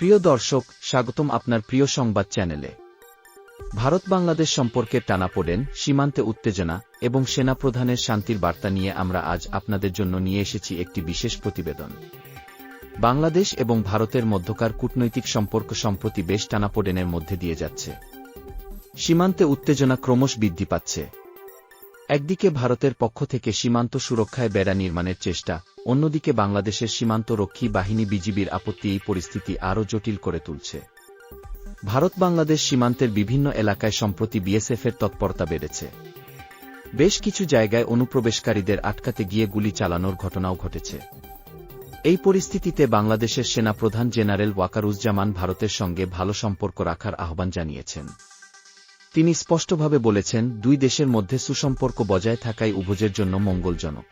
প্রিয় দর্শক, স্বাগতম আপনার প্রিয় সংবাদ চ্যানেলে। ভারত বাংলাদেশ সম্পর্কের টানাপোড়েন সীমান্তে উত্তেজনা এবং সেনাপ্রধানের শান্তির বার্তা নিয়ে আমরা আজ আপনাদের জন্য নিয়ে এসেছি একটি বিশেষ প্রতিবেদন। বাংলাদেশ এবং ভারতের মধ্যকার কূটনৈতিক সম্পর্ক সম্প্রতি বেশ টানাপোড়েনের মধ্যে দিয়ে যাচ্ছে। সীমান্তে উত্তেজনা ক্রমশ বৃদ্ধি পাচ্ছে। একদিকে ভারতের পক্ষ থেকে সীমান্ত সুরক্ষায় বেড়া নির্মাণের চেষ্টা, অন্যদিকে বাংলাদেশের সীমান্ত রক্ষী বাহিনী বিজিবির আপত্তি এই পরিস্থিতি আরও জটিল করে তুলছে। ভারত বাংলাদেশ সীমান্তের বিভিন্ন এলাকায় সম্প্রতি বিএসএফের তৎপরতা বেড়েছে। বেশ কিছু জায়গায় অনুপ্রবেশকারীদের আটকাতে গিয়ে গুলি চালানোর ঘটনাও ঘটেছে। এই পরিস্থিতিতে বাংলাদেশের সেনাপ্রধান জেনারেল ওয়াকারুজ্জামান ভারতের সঙ্গে ভালো সম্পর্ক রাখার আহ্বান জানিয়েছেন। তিনি স্পষ্টভাবে বলেছেন, দুই দেশের মধ্যে সুসম্পর্ক বজায় থাকাই উভয়ের জন্য মঙ্গলজনক।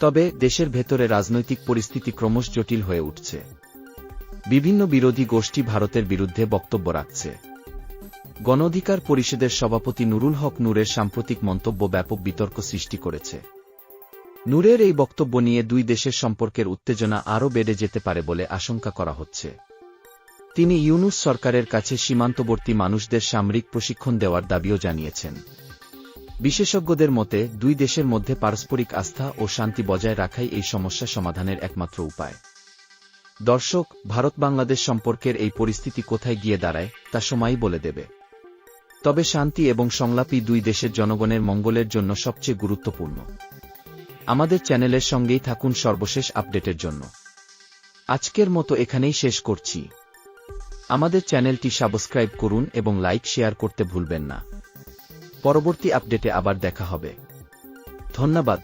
তবে, দেশের ভেতরে রাজনৈতিক পরিস্থিতি ক্রমশ জটিল হয়ে উঠছে। বিভিন্ন বিরোধী গোষ্ঠী ভারতের বিরুদ্ধে বক্তব্য রাখছে। গণ অধিকার পরিষদের সভাপতি নুরুল হক নূরের সাম্প্রতিক মন্তব্য ব্যাপক বিতর্ক সৃষ্টি করেছে। নূরের এই বক্তব্য নিয়ে দুই দেশের সম্পর্কের উত্তেজনা আরও বেড়ে যেতে পারে বলে আশঙ্কা করা হচ্ছে। তিনি ইউনুস সরকারের কাছে সীমান্তবর্তী মানুষদের সামরিক প্রশিক্ষণ দেওয়ার দাবিও জানিয়েছেন। বিশেষজ্ঞদের মতে, দুই দেশের মধ্যে পারস্পরিক আস্থা ও শান্তি বজায় রাখাই এই সমস্যা সমাধানের একমাত্র উপায়। দর্শক ভারত বাংলাদেশ সম্পর্কের এই পরিস্থিতি কোথায় গিয়ে দাঁড়ায়, তা সময়ই বলে দেবে। তবে শান্তি এবং সংলাপই দুই দেশের জনগণের মঙ্গলের জন্য সবচেয়ে গুরুত্বপূর্ণ। আমাদের চ্যানেলের সঙ্গেই থাকুন সর্বশেষ আপডেটের জন্য। আজকের মতো এখানেই শেষ করছি। আমাদের চ্যানেলটি সাবস্ক্রাইব করুন এবং লাইক শেয়ার করতে ভুলবেন না। পরবর্তী আপডেটে আবার দেখা হবে। ধন্যবাদ।